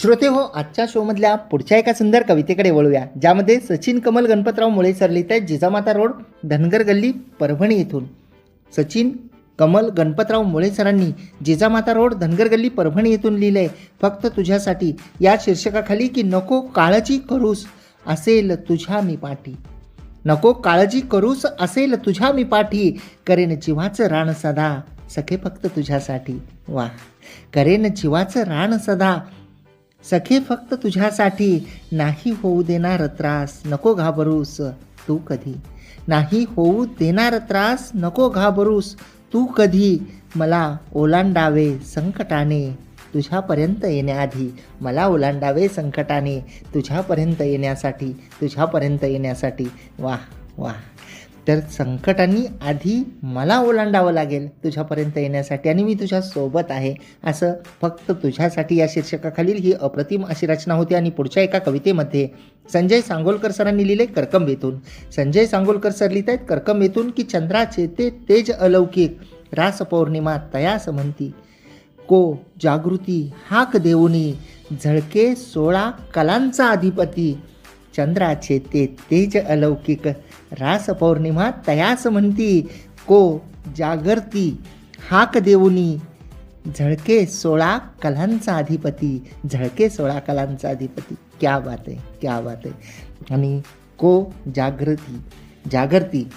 श्रोते हो आजच्या शोमधल्या पुढच्या एका सुंदर कवितेकडे वळूया ज्यामध्ये सचिन कमल गणपतराव मुळे सर लिहित आहेत जिजामाता रोड धनगर गल्ली परभणी येथून. सचिन कमल गणपतराव मुळे सरांनी जिजामाता रोड धनगर गल्ली परभणी येथून लिहिलंय फक्त तुझ्यासाठी या शीर्षकाखाली की नको काळजी करूस असेल तुझ्या मी पाठी. नको काळजी करूस असेल तुझ्या मी पाठी करेन जीवाचं रान सदा सखे फक्त तुझ्यासाठी. वा करेन जीवाचं रान सदा सखे फक्त तुझ्यासाठी नाही होऊ देणार त्रास. नको घाबरूस तू कधी. नाही होऊ देणार त्रास नको घाबरूस तू कधी. मला ओलांडावे संकटाने तुझ्यापर्यंत येण्याआधी. मला ओलांडावे संकटाने तुझ्यापर्यंत येण्यासाठी तुझ्यापर्यंत येण्यासाठी. वाह वाह. तर संकटांनी आधी मला ओलांडावं लागेल तुझ्यापर्यंत येण्यासाठी आणि मी तुझ्या सोबत आहे. असं फक्त तुझ्यासाठी या शीर्षकाखालील ही अप्रतिम अशी रचना होती आणि पुढच्या एका कवितेमध्ये संजय सांगोलकर सरांनी लिहिले करकंबेतून संजय सांगोलकर सर लिहित आहेत करकंबेतून की चंद्राचे ते तेज अलौकिक रास पौर्णिमा तयास म्हणती. को जागृती हाक देऊनी झळके सोळा कलांचा अधिपती. चंद्राचे ते तेज अलौकिक रास पौर्णिमा तयास म्हणती को जागर्ती हाक देऊनी झळके सोळा कलांचा अधिपती झळके सोळा कलांचा अधिपती. क्या बात आहे क्या बात आहे. आणि को जागृती जागृती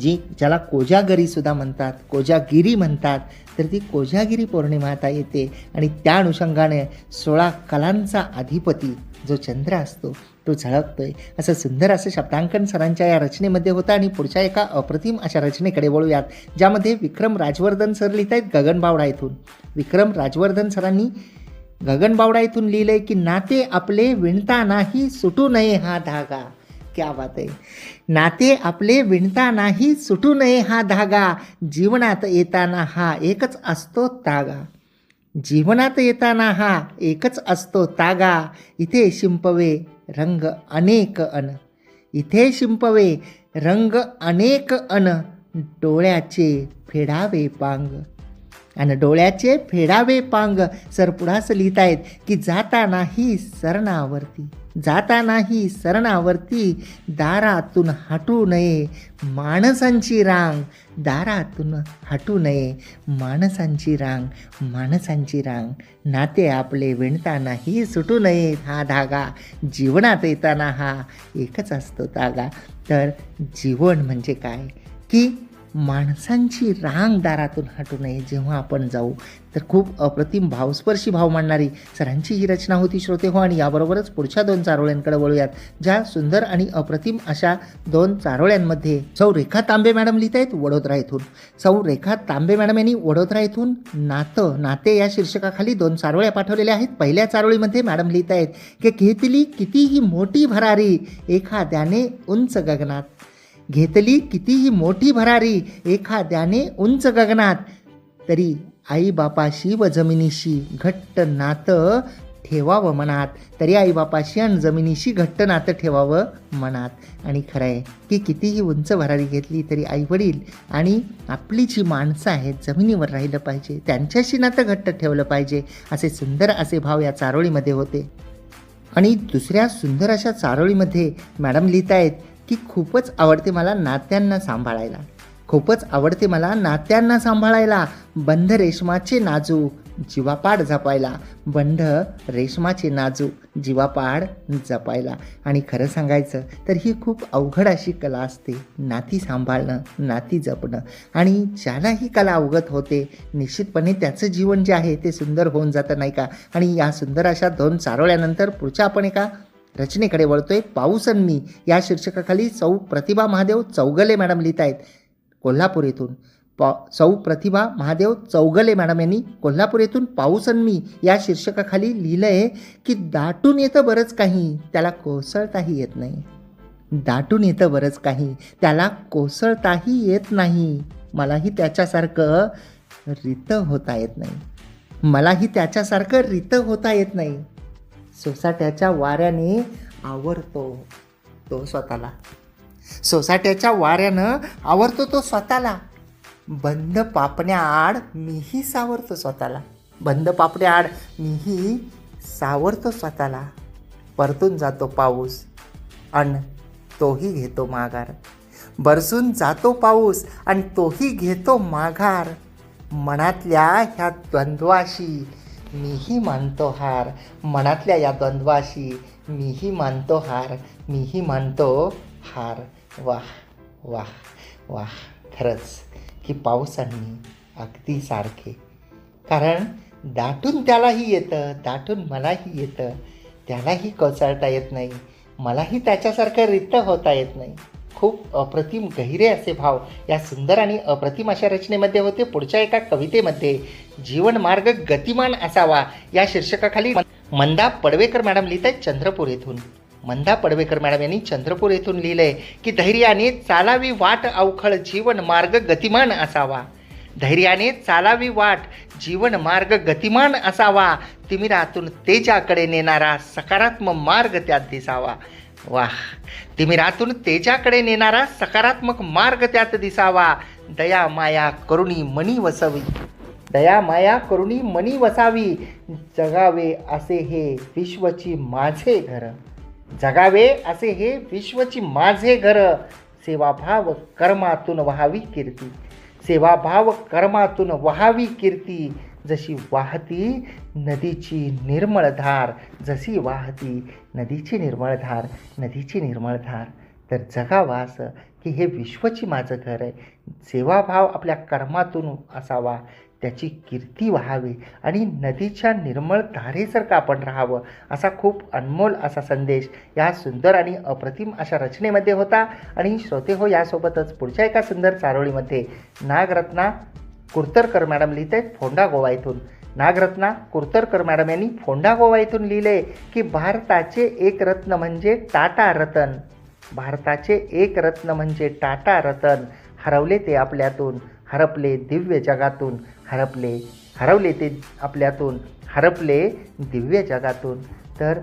जी ज्याला कोजागरीसुद्धा म्हणतात कोजागिरी म्हणतात तर ती कोजागिरी पौर्णिमा आता येते. आणि त्या अनुषंगाने सोळा कलांचा अधिपती जो चंद्र असतो तो झळकतोय. असं सुंदर असं शब्दांकन सरांच्या या रचनेमध्ये होतं आणि पुढच्या एका अप्रतिम अशा रचनेकडे वळूयात ज्यामध्ये विक्रम राजवर्धन सर लिहित आहेत गगनबावडा येथून विक्रम राजवर्धन सरांनी गगनबावडा येथून लिहिलंय की नाते आपले विणता नाही सुटू नये हा धागा. क्या बात आहे. नाते आपले विणता नाही सुटू नये हा धागा जीवनात येताना हा एकच असतो तागा. जीवनात येताना हा एकच असतो तागा इथे शिंपवे रंग अनेक अन. इथे शिंपवे रंग अनेक अन. डोळ्याचे फेडावे पांग. आणि डोळ्याचे फेडावे पांग. सर लिहितायत लिहित आहेत की जाता नाही सरणावरती. जातानाही सरणावरती दारातून हटू नये. माणसांची रांग दारातून हटू नये. माणसांची रांग माणसांची रांग. नाते आपले विणतानाही सुटू नये हा धागा. जीवनात येताना हा एकच असतो धागा. तर जीवन म्हणजे काय? की माणसांची रांग दारातून हटू नये. जेव्हा आपण जाऊ तर खूप अप्रतिम भावस्पर्शी भाव मांडणारी सरांची ही रचना होती श्रोते हो. आणि याबरोबरच पुढच्या दोन चारोळ्यांकडे वळूयात ज्या सुंदर आणि अप्रतिम अशा दोन चारोळ्यांमध्ये सौ रेखा तांबे मॅडम लिहित आहेत वडोदरा येथून. सौ रेखा तांबे मॅडम यांनी वडोदरा येथून नातं नाते या शीर्षकाखाली दोन चारोळ्या पाठवलेल्या आहेत. पहिल्या चारोळीमध्ये मॅडम लिहित आहेत की घेतली कितीही मोठी भरारी एखाद्याने उंच गगनात घेतली कितीही मोठी भरारी एखाद्याने उंच गगनात. तरी आईबापाशी व जमिनीशी घट्ट नातं ठेवावं मनात. तरी आईबापाशी आणि जमिनीशी घट्ट नातं ठेवावं मनात. आणि खरं आहे की कितीही उंच भरारी घेतली तरी आईवडील आणि आपली जी माणसं आहेत जमिनीवर राहिलं पाहिजे त्यांच्याशी नातं घट्ट ठेवलं पाहिजे असे सुंदर असे भाव या चारोळीमध्ये होते. आणि दुसऱ्या सुंदर अशा चारोळीमध्ये मॅडम लिहित आहेत की खूपच आवडते मला नात्यांना सांभाळायला. खूपच आवडते मला नात्यांना सांभाळायला. बंध रेशमाचे नाजूक जीवापाड जपायला. बंध रेशमाचे नाजूक जीवापाड जपायला. आणि खरं सांगायचं तर ही खूप अवघड अशी कला असते. नाती सांभाळणं नाती जपणं. आणि ज्याला ही कला अवगत होते निश्चितपणे त्याचं जीवन जे आहे ते सुंदर होऊन जातं नाही का? आणि या सुंदर अशा दोन चारोळ्यानंतर पुढच्या आपण एका रचनेकडे वळतोय पाऊस आणि मी. या शीर्षकाखाली सौ प्रतिभा महादेव चौगले मॅडम लिहित आहेत. कोल्हापूर येथून. पा सौ प्रतिभा महादेव चौगले मॅडम यांनी कोल्हापूर येथून पाऊस मी या शीर्षकाखाली लिहिलं आहे की दाटून येतं बरंच काही त्याला कोसळताही येत नाही. दाटून येतं बरंच काही त्याला कोसळताही येत नाही. मलाही त्याच्यासारखं रित होता येत नाही. मलाही त्याच्यासारखं रित होता येत नाही. सोसाट्याच्या वाऱ्याने आवरतो तो स्वतःला. सोसाट्याच्या वाऱ्यानं आवरतो तो स्वतःला. बंद पापण्या आड मीही सावरतो स्वतःला. बंद पापण्याआड मीही सावरतो स्वतःला. परतून जातो पाऊस अन तोही घेतो माघार. बरसून जातो पाऊस आणि तोही घेतो माघार. मनातल्या ह्या द्वंद्वाशी मीही मानतो हार. मनातल्या या द्वंद्वाशी मीही मानतो हार. मीही मानतो हार. वाह वाह वाह. खरंच की पावसांनी अगदी सारखे. कारण दाटून त्यालाही येतं दाटून मलाही येतं. त्यालाही कोसळता येत नाही. मलाही त्याच्यासारखं रित्त होता येत नाही. खूप अप्रतिम गहिरे असे भाव या सुंदर आणि अप्रतिम अशा रचनेमध्ये होते. पुढच्या एका कवितेमध्ये जीवन मार्ग गतिमान असावा या शीर्षकाखाली मंदा पडवेकर मॅडम लिहित आहेत चंद्रपूर येथून. मंदा पडवेकर मॅडम यांनी चंद्रपूर येथून लिहिलंय की धैर्याने चालावी वाट अवखळ जीवन मार्ग गतिमान असावा. धैर्याने चालावी वाट जीवन मार्ग गतिमान असावा. तिमिरातून तेजाकडे नेणारा सकारात्मक मार्ग त्यात दिसावा. वा तिमिरातून तेजाकडे नेणारा सकारात्मक मार्ग त्यात दिसावा. दया माया करुणी मनी वसवी. दया माया करुणी मनी वसावी. जगावे असे हे विश्वची माझे घर. जगावे असे हे विश्वची माझे घर. सेवाभाव कर्मातून व्हावी कीर्ती. सेवाभाव कर्मातून व्हावी कीर्ती. जशी वाहती नदीची निर्मळ धार जशी वाहती नदीची निर्मळ धार नदीची निर्मळ धार. तर जगावास की हे विश्वची माझं घर आहे. सेवाभाव आपल्या कर्मातून असावा त्याची कीर्ती व्हावी आणि नदीच्या निर्मळ धारेसारखं आपण राहावं असा खूप अनमोल असा संदेश या सुंदर आणि अप्रतिम अशा रचनेमध्ये होता. आणि श्रोते हो यासोबतच पुढच्या एका सुंदर चारोळीमध्ये नागरत्ना कुर्तरकर मॅडम लिहित आहेत फोंडा गोवा इथून नागरत्ना कुर्तरकर मॅडम यांनी फोंडा गोवा इथून लिहिले की भारताचे एक रत्न म्हणजे टाटा रतन. भारताचे एक रत्न म्हणजे टाटा रतन. हरवले ते आपल्यातून हरपले दिव्य जगातून हरपले हरवले ते आपल्यातून हरपले दिव्य जगातून. तर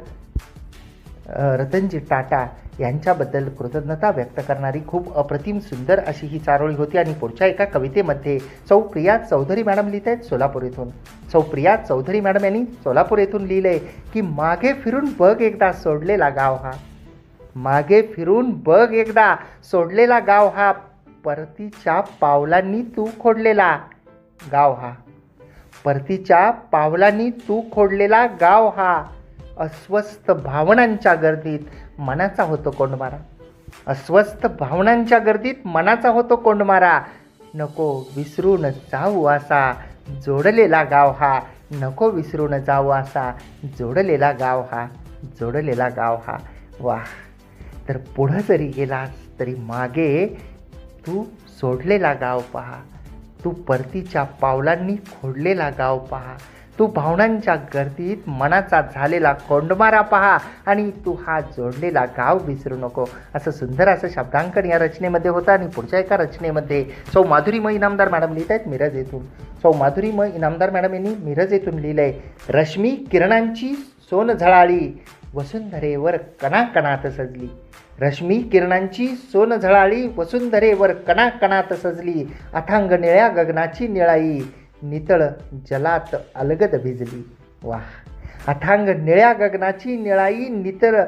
रतनजी टाटा यांच्याबद्दल कृतज्ञता व्यक्त करणारी खूप अप्रतिम सुंदर अशी ही चारोळी होती आणि पुढच्या एका कवितेमध्ये सौ प्रिया चौधरी मॅडम लिहित आहेत सोलापूर येथून. सौ प्रिया चौधरी मॅडम यांनी सोलापूर येथून लिहिलंय की मागे फिरून बघ एकदा सोडलेला गाव हा. मागे फिरून बघ एकदा सोडलेला गाव हा. परतीच्या पावलांनी तू खोडलेला गाव हा. परतीच्या पावलांनी तू खोडलेला गाव हा. अस्वस्थ भावनांच्या गर्दीत मनाचा होतो कोंडमारा. अस्वस्थ भावनांच्या गर्दीत मनाचा होतो कोंडमारा. नको विसरून जाऊ असा जोडलेला गाव हा. नको विसरून जाऊ असा जोडलेला गाव हा. जोडलेला गाव हा. वा तर पुढं जरी गेलास तरी मागे तू सोडलेला गाव पहा. तू परतीच्या पावलांनी खोडलेला गाव पहा. तू भावनांच्या गर्दीत मनाचा झालेला कोंडमारा पहा आणि तू हा जोडलेला गाव विसरू नको. असं सुंदर असं शब्दांकन या रचनेमध्ये होतं आणि पुढच्या एका रचनेमध्ये सौ माधुरीमय इनामदार मॅडम लिहित आहेत मिरज येथून. सौ माधुरीम इनामदार मॅडम यांनी मिरज येथून लिहिलं आहे रश्मी किरणांची सोन झळाळी वसुंधरेवर कणाकणात सजली. रश्मी किरणांची सोन झळाळी वसुंधरेवर कणाकणात सजली. अथांग निळ्या गगनाची निळाई नितळ जलात अलगद भिजली. वा अथांग निळ्या गगनाची निळाई नितळ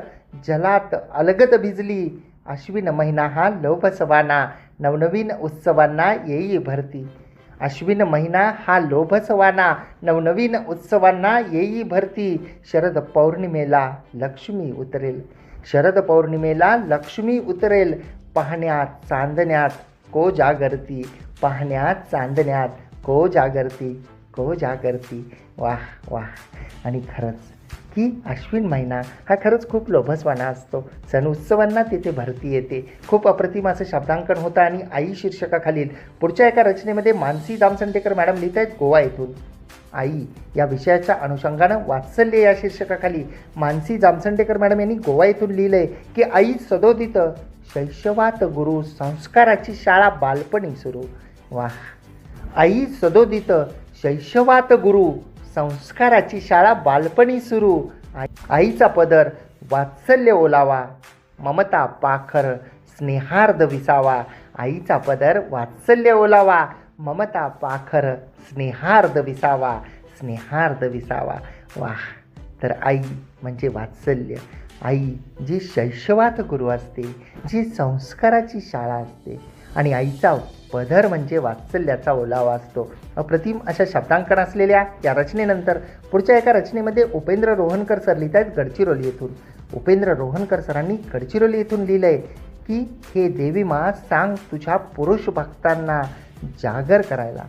जलात अलगद भिजली. अश्विन महिना हा लोभसवाना नवनवीन उत्सवांना येई भरती. अश्विन महिना हा लोभसवाना नवनवीन उत्सवांना येई भरती. शरद पौर्णिमेला लक्ष्मी उतरेल. शरद पौर्णिमेला लक्ष्मी उतरेल. पाहण्यात चांदण्यात को जागरती. पाहण्यात चांदण्यात को जागरती को जागरती. वाह वाह. आणि खरंच की अश्विन महिना हा खरंच खूप लोभसवाना असतो. सण उत्सवांना तिथे भरती येते. खूप अप्रतिम असं शब्दांकन होतं आणि आई शीर्षकाखालील पुढच्या एका रचनेमध्ये मानसी दामसंडेकर मॅडम लिहित आहेत गोवा येथून. आई या विषयाच्या अनुषंगानं वात्सल्य या शीर्षकाखाली मानसी जामसंडेकर मॅडम यांनी गोवा येथून लिहिलं आहे की आई सदोदित शैशवात गुरु संस्काराची शाळा बालपणी सुरू. वाह. आई सदोदित शैशवात गुरु संस्काराची शाळा बालपणी सुरू. आई- आईचा पदर वात्सल्य ओलावा ममता पाखर स्नेहार्द विसावा. आईचा पदर वात्सल्य ओलावा ममता पाखर स्नेहार्द विसावा. स्नेहार्द विसावा. वा तर आई म्हणजे वात्सल्य. आई जी शैशवात गुरु असते जी संस्काराची शाळा असते. आणि आईचा पधर म्हणजे वात्सल्याचा ओलावा असतो. अप्रतिम अशा शब्दांकन असलेल्या या रचनेनंतर पुढच्या एका रचनेमध्ये उपेंद्र रोहनकर सर लिहित आहेत गडचिरोली येथून. उपेंद्र रोहनकर सरांनी गडचिरोली येथून लिहिलं आहे की हे देवी मा सांग तुझ्या पुरुष भक्तांना जागर करायला.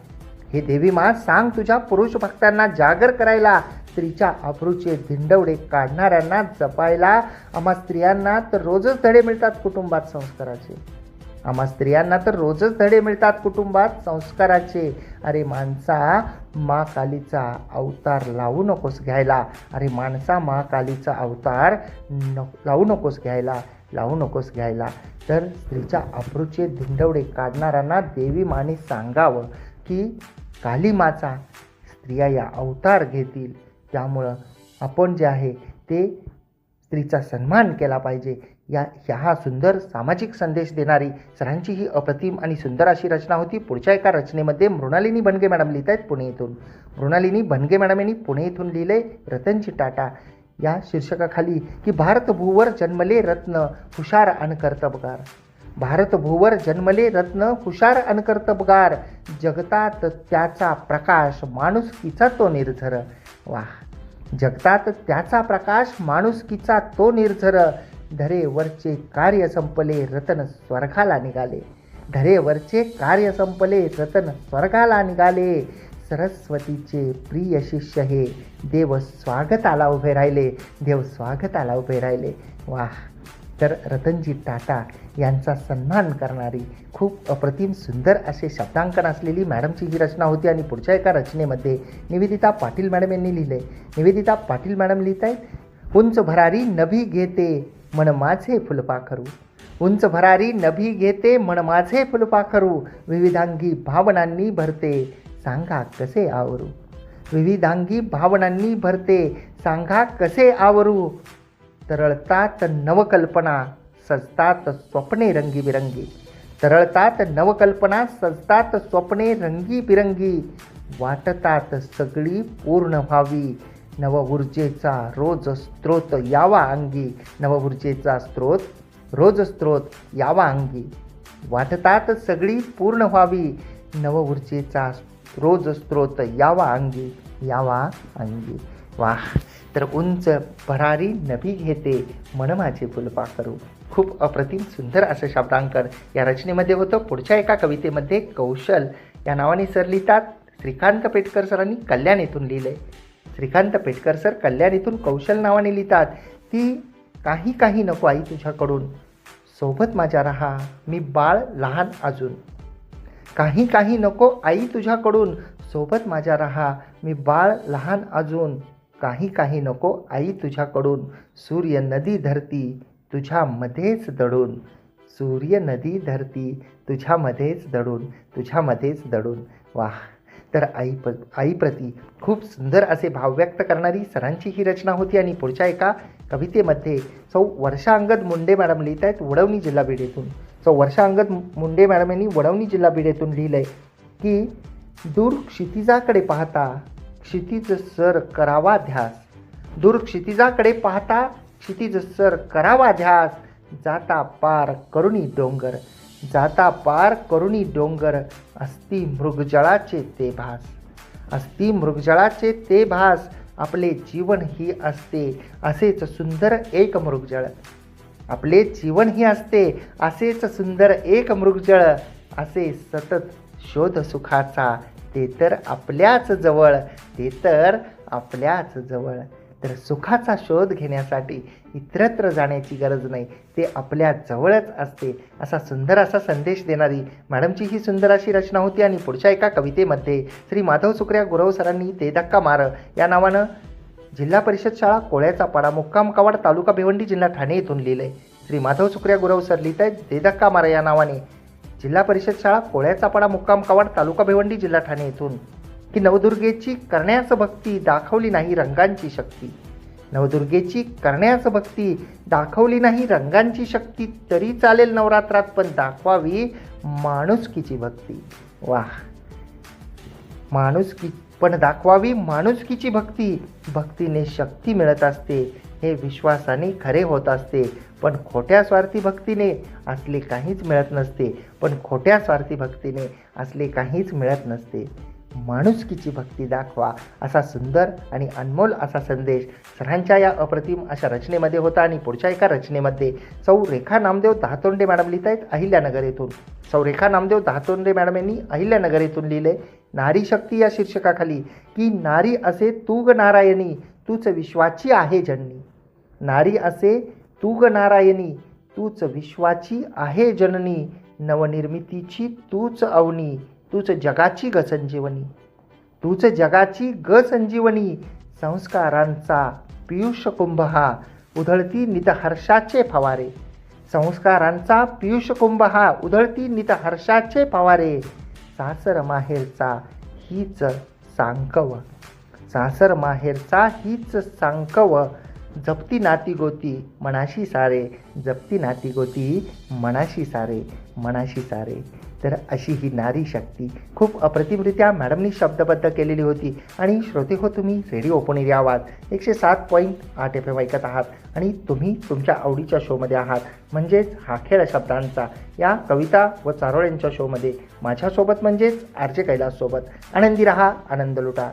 हे देवी मा सांग तुझ्या पुरुष भक्तांना जागर करायला. स्त्रीच्या अब्रूचे धिंडवडे काढणाऱ्यांना जपायला. आम्हा स्त्रियांना तर रोजच धडे मिळतात कुटुंबात संस्काराचे. आम्हा स्त्रियांना तर रोजच धडे मिळतात कुटुंबात. संस्काराचे. अरे माणसा मा कालीचा अवतार लावू नकोस घ्यायला. अरे माणसा मा कालीचा अवतार न लावू नकोस घ्यायला. लावू नकोस घ्यायला. तर स्त्रीच्या अप्रूचे धिंडवडे काढणाऱ्यांना देवी माने सांगावं की काली माचा स्त्रिया या अवतार घेतील. त्यामुळं आपण जे आहे ते स्त्रीचा सन्मान केला पाहिजे. या ह्या हा सुंदर सामाजिक संदेश देणारी सरांची ही अप्रतिम आणि सुंदर अशी रचना होती. पुढच्या एका रचनेमध्ये मृणालिनी बनगे मॅडम लिहित आहेत पुणे येथून मृणालिनी बनगे मॅडम यांनी पुणे येथून लिहिले रतनची टाटा. या शीर्षकाखाली की भारतभूवर जन्मले रत्न हुशार आणि कर्तबगार जन्मले रत्न हुशार आणि कर्तबगार जगतात त्याचा प्रकाश माणुसकीचा तो निर्झर. वाह! जगतात त्याचा प्रकाश माणुसकीचा तो निर्झर. धरेवरचे कार्य संपले रतन स्वर्गाला निघाले. धरेवरचे कार्य संपले रतन स्वर्गाला निघाले. सरस्वतीचे प्रिय शिष्य हे देव स्वागताला उभे राहिले. देव स्वागताला उभे राहिले. वा तर रतनजी टाटा यांचा सन्मान करणारी खूप अप्रतिम सुंदर असे शब्दांकन असलेली मॅडमची ही रचना होती आणि पुढच्या एका रचनेमध्ये निवेदिता पाटील मॅडम यांनी लिहिले. निवेदिता पाटील मॅडम लिहित आहेत उंच भरारी नभी घेते मन माझे फुलपाखरू उंच भरारी नभी घेते मन माझे फुलपाखरू विविधांगी भावनांनी भरते सांगा कसे आवरू. विविधांगी भावनांनी भरते सांगा कसे आवरू. तरळतात नवकल्पना सजतात स्वप्ने रंगीबिरंगी. तरळतात नवकल्पना सजतात स्वप्ने रंगीबिरंगी. वाटतात सगळी पूर्ण व्हावी नव ऊर्जेचा रोज स्त्रोत यावा अंगी. नव ऊर्जेचा स्त्रोत रोज स्त्रोत यावा अंगी. वाटतात सगळी पूर्ण व्हावी. नव ऊर्जेचा रोज स्त्रोत यावा अंगी यावा अंगी. वा तर उंच भरारी नभी घेते. मन माझे फुलपाखरू. खूप अप्रतिम सुंदर असं शब्दांकन या रचनेमध्ये होतं. पुढच्या एका कवितेमध्ये कौशल या नावाने सर लिहितात श्रीकांत पेटकर सरांनी कल्याण येथून लिहिलं. आहे श्रीकांत पेटकर सर कल्याण कौशल नावाने लिहितात. ती काही काही नको आई तुझ्याकडून. सोबत माझ्या राहा. मी बाळ लहान अजून. काही काही नको आई तुझ्याकडून. सोबत माझ्या राहा. मी बाळ लहान अजून. काही काही नको आई तुझ्याकडून. सूर्य नदी धरती तुझ्यामध्येच दडून. सूर्य नदी धरती तुझ्यामध्येच दडून. तुझ्यामध्येच दडून. वाह. तर आई प आईप्रती खूप सुंदर असे भाव व्यक्त करणारी सरांची ही रचना होती आणि पुढच्या एका कवितेमध्ये सौ वर्षा अंगद मुंडे मॅडम लिहित आहेत वडवणी जिल्हा बीड येथून सौ वर्षा अंगद मुंडे मॅडम यांनी वडवणी जिल्हा बीड येथून लिहिलं आहे की दूर क्षितिजाकडे पाहता क्षितिज सर करावा ध्यास. दूर क्षितिजाकडे पाहता क्षितिज सर करावा ध्यास. जाता पार करुणी डोंगर. जाता पार करुणी डोंगर अस्ति मृगजळाचे ते भास. अस्ति मृगजळाचे ते भास आपले जीवन ही असते असेच सुंदर एक मृगजळ. आपले जीवन ही असते असेच सुंदर एक मृगजळ. असे सतत शोध सुखाचा ते तर आपल्याच जवळ ते तर आपल्याच जवळ. तर सुखाचा शोध घेण्यासाठी इतरत्र जाण्याची गरज नाही. ते आपल्या जवळच असते असा सुंदर असा संदेश देणारी मॅडमची ही सुंदर अशी रचना होती आणि पुढच्या एका कवितेमध्ये श्री माधव सुकऱ्या गुरव सरांनी ते धक्का मार. या नावानं जिल्हा परिषद शाळा कोळ्याचा पाडा मुक्काम कवाड तालुका भिवंडी जिल्हा ठाणे येथून लिहिलं आहे श्री माधव सुकऱ्या गुरव सर लिहित आहेत ते धक्का मारा या नावाने. जिल्हा परिषद शाळा कोळ्याचा पाडा मुक्काम कवाड तालुका भिवंडी जिल्हा ठाणे येथून. की नवदुर्गेची करण्यास भक्ती दाखवली नाही रंगांची शक्ती. नवदुर्गेची करण्यास भक्ती दाखवली नाही रंगांची शक्ती तरी चालेल नवरात्रात पण दाखवावी माणुसकीची भक्ती. वा माणुसकी पण दाखवावी माणुसकीची भक्ती. भक्तीने शक्ती मिळत असते हे विश्वासाने खरे होत असते. पण खोट्या स्वार्थी भक्तीने असले काहीच मिळत नसते. पण खोट्या स्वार्थी भक्तीने असले काहीच मिळत नसते. माणुसकीची भक्ती दाखवा असा सुंदर आणि अनमोल असा संदेश सरांच्या या अप्रतिम अशा रचनेमध्ये होता आणि पुढच्या एका रचनेमध्ये सौ रेखा नामदेव दहातोंडे मॅडम लिहित आहेत अहिल्यानगर येथून. सौ रेखा नामदेव दहातोंडे मॅडम यांनी अहिल्यानगर येथून लिहिले नारी शक्ती या शीर्षकाखाली की नारी असे तूग नारायणी तूच विश्वाची आहे जननी. नारी असे तूग नारायणी तूच विश्वाची आहे जननी नवनिर्मितीची तूच अवनी तूच जगाची ग संजीवनी. तूच जगाची ग संजीवनी. संस्कारांचा पियुष कुंभ हा उधळती नित हर्षाचे फवारे. संस्कारांचा पियुष कुंभ हा उधळती नित हर्षाचे फवारे. सासर माहेरचा हीच सांकव. सासर माहेरचा हीच सांकव. जपती नाती गोती मनाशी सारे. जपती नाती गोती मनाशी सारे. मनाशी सारे. तर अशी ही नारी शक्ती खूप अप्रतिमरित्या मॅडमनी शब्दबद्ध केलेली होती. आणि श्रोते हो तुम्ही रेडिओ पुणेरी आवाज एकशे सात पॉईंट आठ एफ एम ऐकत आहात. आणि तुम्ही तुमच्या आवडीच्या शोमध्ये आहात. म्हणजेच हा खेळ शब्दांचा या कविता व चारोळ्यांच्या शोमध्ये. माझ्यासोबत म्हणजेच आर जे कैलाससोबत. आनंदी रहा आनंद लुटा.